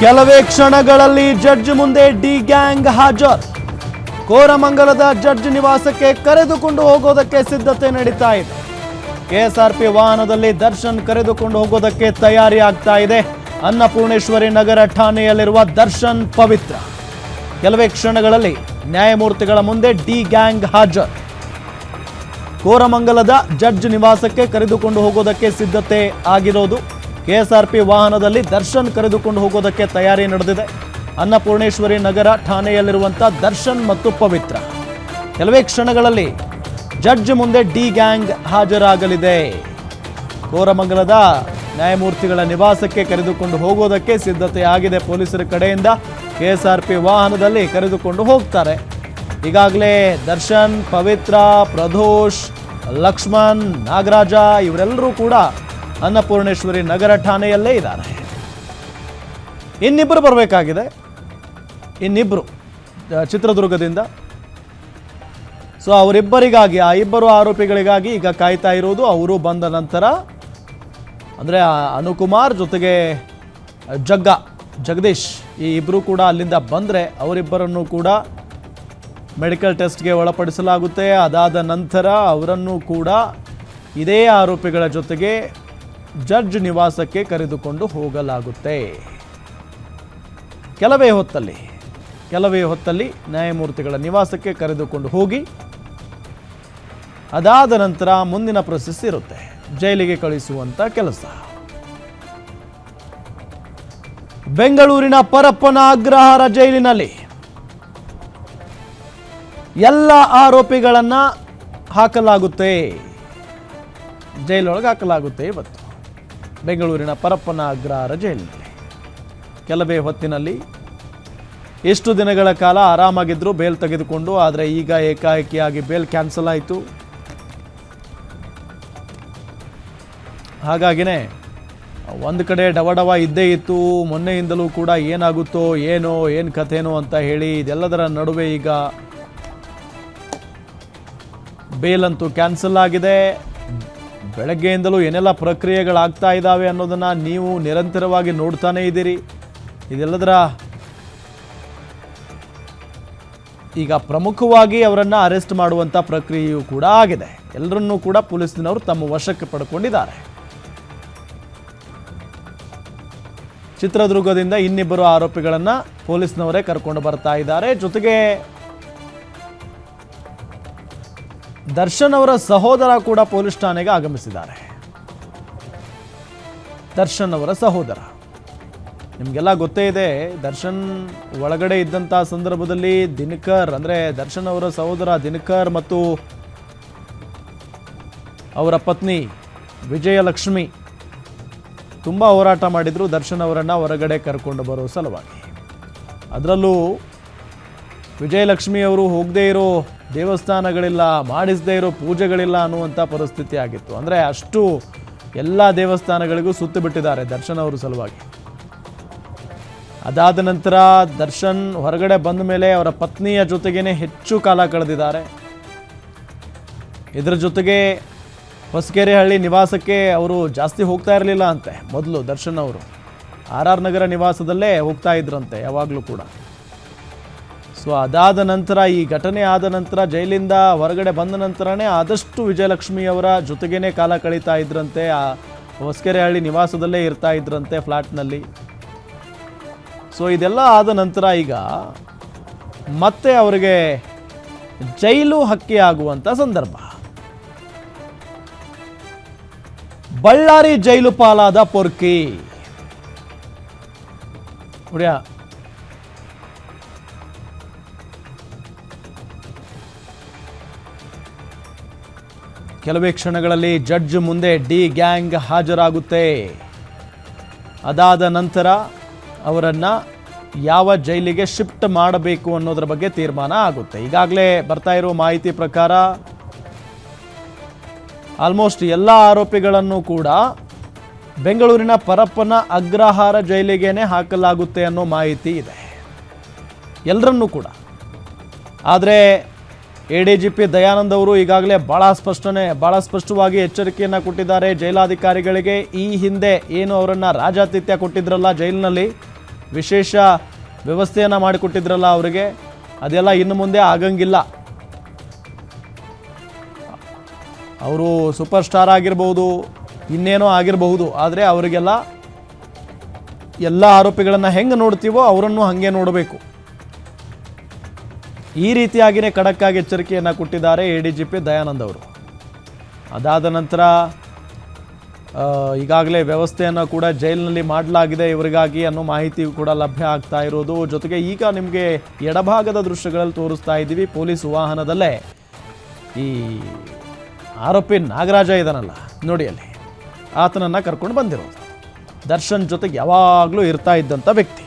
ಕೆಲವೇ ಕ್ಷಣಗಳಲ್ಲಿ ಜಡ್ಜ್ ಮುಂದೆ ಡಿ ಗ್ಯಾಂಗ್ ಹಾಜರ್. ಕೋರಮಂಗಲದ ಜಡ್ಜ್ ನಿವಾಸಕ್ಕೆ ಕರೆದುಕೊಂಡು ಹೋಗೋದಕ್ಕೆ ಸಿದ್ಧತೆ ನಡೀತಾ ಇದೆ. ಕೆಎಸ್ಆರ್ಪಿ ವಾಹನದಲ್ಲಿ ದರ್ಶನ್ ಕರೆದುಕೊಂಡು ಹೋಗೋದಕ್ಕೆ ತಯಾರಿ ಆಗ್ತಾ ಇದೆ. ಅನ್ನಪೂರ್ಣೇಶ್ವರಿ ನಗರ ಠಾಣೆಯಲ್ಲಿರುವ ದರ್ಶನ್ ಪವಿತ್ರ. ಕೆಲವೇ ಕ್ಷಣಗಳಲ್ಲಿ ನ್ಯಾಯಮೂರ್ತಿಗಳ ಮುಂದೆ ಡಿ ಗ್ಯಾಂಗ್ ಹಾಜರ್. ಕೋರಮಂಗಲದ ಜಡ್ಜ್ ನಿವಾಸಕ್ಕೆ ಕರೆದುಕೊಂಡು ಹೋಗೋದಕ್ಕೆ ಸಿದ್ಧತೆ ಆಗಿರೋದು ಕೆಎಸ್ಆರ್ಪಿ ವಾಹನದಲ್ಲಿ ದರ್ಶನ್ ಕರೆದುಕೊಂಡು ಹೋಗೋದಕ್ಕೆ ತಯಾರಿ ನಡೆದಿದೆ. ಅನ್ನಪೂರ್ಣೇಶ್ವರಿ ನಗರ ಠಾಣೆಯಲ್ಲಿರುವಂಥ ದರ್ಶನ್ ಮತ್ತು ಪವಿತ್ರ. ಕೆಲವೇ ಕ್ಷಣಗಳಲ್ಲಿ ಜಡ್ಜ್ ಮುಂದೆ ಡಿ ಗ್ಯಾಂಗ್ ಹಾಜರಾಗಲಿದೆ. ಕೋರಮಂಗಲದ ನ್ಯಾಯಮೂರ್ತಿಗಳ ನಿವಾಸಕ್ಕೆ ಕರೆದುಕೊಂಡು ಹೋಗೋದಕ್ಕೆ ಸಿದ್ಧತೆ ಆಗಿದೆ ಪೊಲೀಸರ ಕಡೆಯಿಂದ. ಕೆಎಸ್ಆರ್ಪಿ ವಾಹನದಲ್ಲಿ ಕರೆದುಕೊಂಡು ಹೋಗ್ತಾರೆ. ಈಗಾಗಲೇ ದರ್ಶನ್, ಪವಿತ್ರ, ಪ್ರದೋಷ್, ಲಕ್ಷ್ಮಣ್, ನಾಗರಾಜ ಇವರೆಲ್ಲರೂ ಕೂಡ ಅನ್ನಪೂರ್ಣೇಶ್ವರಿ ನಗರ ಠಾಣೆಯಲ್ಲೇ ಇದ್ದಾರೆ. ಇನ್ನಿಬ್ಬರು ಬರಬೇಕಾಗಿದೆ. ಇನ್ನಿಬ್ಬರು ಚಿತ್ರದುರ್ಗದಿಂದ. ಸೊ ಅವರಿಬ್ಬರಿಗಾಗಿ, ಆ ಇಬ್ಬರು ಆರೋಪಿಗಳಿಗಾಗಿ ಈಗ ಕಾಯ್ತಾ ಇರೋದು ಅವರು ಬಂದ ನಂತರ, ಅಂದರೆ ಅನುಕುಮಾರ್ ಜೊತೆಗೆ ಜಗ್ಗ, ಜಗದೀಶ್ ಈ ಇಬ್ಬರು ಕೂಡ ಅಲ್ಲಿಂದ ಬಂದರೆ ಅವರಿಬ್ಬರನ್ನು ಕೂಡ ಮೆಡಿಕಲ್ ಟೆಸ್ಟ್ಗೆ ಒಳಪಡಿಸಲಾಗುತ್ತೆ. ಅದಾದ ನಂತರ ಅವರನ್ನು ಕೂಡ ಇದೇ ಆರೋಪಿಗಳ ಜೊತೆಗೆ ಜಡ್ಜ್ ನಿವಾಸಕ್ಕೆ ಕರೆದುಕೊಂಡು ಹೋಗಲಾಗುತ್ತೆ. ಕೆಲವೇ ಹೊತ್ತಲ್ಲಿ ಕೆಲವೇ ಹೊತ್ತಲ್ಲಿ ನ್ಯಾಯಮೂರ್ತಿಗಳ ನಿವಾಸಕ್ಕೆ ಕರೆದುಕೊಂಡು ಹೋಗಿ, ಅದಾದ ನಂತರ ಮುಂದಿನ ಪ್ರೊಸೆಸ್ ಇರುತ್ತೆ, ಜೈಲಿಗೆ ಕಳಿಸುವಂತ ಕೆಲಸ. ಬೆಂಗಳೂರಿನ ಪರಪ್ಪನ ಅಗ್ರಹಾರ ಜೈಲಿನಲ್ಲಿ ಎಲ್ಲ ಆರೋಪಿಗಳನ್ನ ಹಾಕಲಾಗುತ್ತೆ. ಜೈಲೊಳಗೆ ಹಾಕಲಾಗುತ್ತೆ ಇವತ್ತು. ಬೆಂಗಳೂರಿನ ಪರಪ್ಪನ ಅಗ್ರಹಾರ ಜೈಲಿನಲ್ಲಿ. ಕೆಲವೇ ಹೊತ್ತಿನಲ್ಲಿ ಎಷ್ಟು ದಿನಗಳ ಕಾಲ ಆರಾಮಾಗಿದ್ದರೂ ಬೇಲ್ ತೆಗೆದುಕೊಂಡು, ಆದರೆ ಈಗ ಏಕಾಏಕಿಯಾಗಿ ಬೇಲ್ ಕ್ಯಾನ್ಸಲ್ ಆಯಿತು. ಹಾಗಾಗಿನೇ ಒಂದು ಕಡೆ ಡವಡವ ಇದ್ದೇ ಇತ್ತು, ಮೊನ್ನೆಯಿಂದಲೂ ಕೂಡ ಏನಾಗುತ್ತೋ, ಏನೋ, ಏನು ಕಥೆನೋ ಅಂತ ಹೇಳಿ ಇದೆಲ್ಲದರ ನಡುವೆ ಈಗ ಬೇಲಂತೂ ಕ್ಯಾನ್ಸಲ್ ಆಗಿದೆ. ಬೆಳಗ್ಗೆಯಿಂದಲೂ ಏನೆಲ್ಲ ಪ್ರಕ್ರಿಯೆಗಳಾಗ್ತಾ ಇದ್ದಾವೆ ಅನ್ನೋದನ್ನು ನೀವು ನಿರಂತರವಾಗಿ ನೋಡ್ತಾನೇ ಇದ್ದೀರಿ. ಇದೆಲ್ಲದರ ಈಗ ಪ್ರಮುಖವಾಗಿ ಅವರನ್ನು ಅರೆಸ್ಟ್ ಮಾಡುವಂಥ ಪ್ರಕ್ರಿಯೆಯೂ ಕೂಡ ಆಗಿದೆ. ಎಲ್ಲರನ್ನೂ ಕೂಡ ಪೊಲೀಸಿನವರು ತಮ್ಮ ವಶಕ್ಕೆ ಪಡ್ಕೊಂಡಿದ್ದಾರೆ. ಚಿತ್ರದುರ್ಗದಿಂದ ಇನ್ನಿಬ್ಬರು ಆರೋಪಿಗಳನ್ನು ಪೊಲೀಸ್ನವರೇ ಕರ್ಕೊಂಡು ಬರ್ತಾ ಇದ್ದಾರೆ. ಜೊತೆಗೆ ದರ್ಶನ್ ಅವರ ಸಹೋದರ ಕೂಡ ಪೊಲೀಸ್ ಠಾಣೆಗೆ ಆಗಮಿಸಿದ್ದಾರೆ. ದರ್ಶನ್ ಅವರ ಸಹೋದರ. ನಿಮಗೆಲ್ಲ ಗೊತ್ತೇ ಇದೆ, ದರ್ಶನ್ ಒಳಗಡೆ ಇದ್ದಂಥ ಸಂದರ್ಭದಲ್ಲಿ ದಿನಕರ್ ಅಂದರೆ ದರ್ಶನ್ ಅವರ ಸಹೋದರ ದಿನಕರ್ ಮತ್ತು ಅವರ ಪತ್ನಿ ವಿಜಯಲಕ್ಷ್ಮಿ ತುಂಬ ಹೋರಾಟ ಮಾಡಿದರು, ದರ್ಶನ್ ಅವರನ್ನು ಹೊರಗಡೆ ಕರ್ಕೊಂಡು ಬರೋ ಸಲುವಾಗಿ. ಅದರಲ್ಲೂ ವಿಜಯಲಕ್ಷ್ಮಿ ಅವರು ಹೋಗದೇ ಇರೋ ದೇವಸ್ಥಾನಗಳಿಲ್ಲ, ಮಾಡಿಸದೇ ಇರೋ ಪೂಜೆಗಳಿಲ್ಲ ಅನ್ನುವಂಥ ಪರಿಸ್ಥಿತಿ ಆಗಿತ್ತು. ಅಂದರೆ ಅಷ್ಟು ಎಲ್ಲ ದೇವಸ್ಥಾನಗಳಿಗೂ ಸುತ್ತು ಬಿಟ್ಟಿದ್ದಾರೆ ದರ್ಶನ್ ಅವರ ಸಲುವಾಗಿ. ಅದಾದ ನಂತರ ದರ್ಶನ್ ಹೊರಗಡೆ ಬಂದ ಮೇಲೆ ಅವರ ಪತ್ನಿಯ ಜೊತೆಗೇನೆ ಹೆಚ್ಚು ಕಾಲ ಕಳೆದಿದ್ದಾರೆ. ಇದರ ಜೊತೆಗೆ ಹೊಸಕೆರೆಹಳ್ಳಿ ನಿವಾಸಕ್ಕೆ ಅವರು ಜಾಸ್ತಿ ಹೋಗ್ತಾ ಇರಲಿಲ್ಲ ಅಂತೆ, ಮೊದಲು ದರ್ಶನ್ ಅವರು. ಆರ್ ಆರ್ ನಗರ ನಿವಾಸದಲ್ಲೇ ಹೋಗ್ತಾ ಇದ್ರಂತೆ, ಯಾವಾಗಲೂ ಕೂಡ. ಸೊ ಅದಾದ ನಂತರ, ಈ ಘಟನೆ ಆದ ನಂತರ, ಜೈಲಿಂದ ಹೊರಗಡೆ ಬಂದ ನಂತರನೇ ಆದಷ್ಟು ವಿಜಯಲಕ್ಷ್ಮಿ ಅವರ ಜೊತೆಗೇನೆ ಕಾಲ ಕಳೀತಾ ಇದ್ರಂತೆ. ಆ ಹೊಸಕೆರೆಹಳ್ಳಿ ನಿವಾಸದಲ್ಲೇ ಇರ್ತಾ ಇದ್ರಂತೆ ಫ್ಲ್ಯಾಟ್ನಲ್ಲಿ ಸೊ ಇದೆಲ್ಲ ಆದ ನಂತರ ಈಗ ಮತ್ತೆ ಅವರಿಗೆ ಜೈಲು ಹಕ್ಕಿ ಆಗುವಂಥ ಸಂದರ್ಭ. ಬಳ್ಳಾರಿ ಜೈಲು ಪಾಲಾದ ಪೊರ್ಕಿ. ನೋಡ್ಯಾ ಕೆಲವೇ ಕ್ಷಣಗಳಲ್ಲಿ ಜಡ್ಜ್ ಮುಂದೆ ಡಿ ಗ್ಯಾಂಗ್ ಹಾಜರಾಗುತ್ತೆ. ಅದಾದ ನಂತರ ಅವರನ್ನು ಯಾವ ಜೈಲಿಗೆ ಶಿಫ್ಟ್ ಮಾಡಬೇಕು ಅನ್ನೋದ್ರ ಬಗ್ಗೆ ತೀರ್ಮಾನ ಆಗುತ್ತೆ. ಈಗಾಗಲೇ ಬರ್ತಾ ಇರೋ ಮಾಹಿತಿ ಪ್ರಕಾರ ಆಲ್ಮೋಸ್ಟ್ ಎಲ್ಲ ಆರೋಪಿಗಳನ್ನು ಕೂಡ ಬೆಂಗಳೂರಿನ ಪರಪ್ಪನ ಅಗ್ರಹಾರ ಜೈಲಿಗೇನೆ ಹಾಕಲಾಗುತ್ತೆ ಅನ್ನೋ ಮಾಹಿತಿ ಇದೆ. ಎಲ್ಲರನ್ನೂ ಕೂಡ. ಆದರೆ A D G P Dayanand ಅವರು ಈಗಾಗಲೇ ಭಾಳ ಸ್ಪಷ್ಟನೆ ಭಾಳ ಸ್ಪಷ್ಟವಾಗಿ ಎಚ್ಚರಿಕೆಯನ್ನು ಕೊಟ್ಟಿದ್ದಾರೆ. ಜೈಲಾಧಿಕಾರಿಗಳಿಗೆ ಈ ಹಿಂದೆ ಏನು ಅವರನ್ನು ರಾಜಾತಿಥ್ಯ ಕೊಟ್ಟಿದ್ರಲ್ಲ ಜೈಲಿನಲ್ಲಿ? ವಿಶೇಷ ವ್ಯವಸ್ಥೆಯನ್ನು ಮಾಡಿಕೊಟ್ಟಿದ್ರಲ್ಲ ಅವರಿಗೆ? ಅದೆಲ್ಲ ಇನ್ನು ಮುಂದೆ ಆಗಂಗಿಲ್ಲ. ಅವರು ಸೂಪರ್ ಸ್ಟಾರ್ ಆಗಿರ್ಬೋದು, ಇನ್ನೇನೋ ಆಗಿರಬಹುದು, ಆದರೆ ಅವರಿಗೆಲ್ಲ ಎಲ್ಲ ಆರೋಪಿಗಳನ್ನು ಹೆಂಗೆ ನೋಡ್ತೀವೋ ಅವರನ್ನು ಹಾಗೆ ನೋಡಬೇಕು. ಈ ರೀತಿಯಾಗಿಯೇ ಖಡಕ್ಕಾಗಿ ಎಚ್ಚರಿಕೆಯನ್ನು ಕೊಟ್ಟಿದ್ದಾರೆ A D G P Dayanand ಅವರು. ಅದಾದ ನಂತರ ಈಗಾಗಲೇ ವ್ಯವಸ್ಥೆಯನ್ನು ಕೂಡ ಜೈಲಿನಲ್ಲಿ ಮಾಡಲಾಗಿದೆ ಇವರಿಗಾಗಿ ಅನ್ನೋ ಮಾಹಿತಿ ಕೂಡ ಲಭ್ಯ ಆಗ್ತಾ ಇರೋದು. ಜೊತೆಗೆ ಈಗ ನಿಮಗೆ ಎಡಭಾಗದ ದೃಶ್ಯಗಳಲ್ಲಿ ತೋರಿಸ್ತಾ ಇದ್ದೀವಿ, ಪೊಲೀಸ್ ವಾಹನದಲ್ಲೇ. ಈ ಆರೋಪಿ ನಾಗರಾಜ ಇದ್ದಾನಲ್ಲ ನೋಡಿ ಅಲ್ಲಿ. ಆತನನ್ನು ಕರ್ಕೊಂಡು ಬಂದಿರೋದು. ದರ್ಶನ್ ಜೊತೆಗೆ ಯಾವಾಗಲೂ ಇರ್ತಾ ಇದ್ದಂಥ ವ್ಯಕ್ತಿ.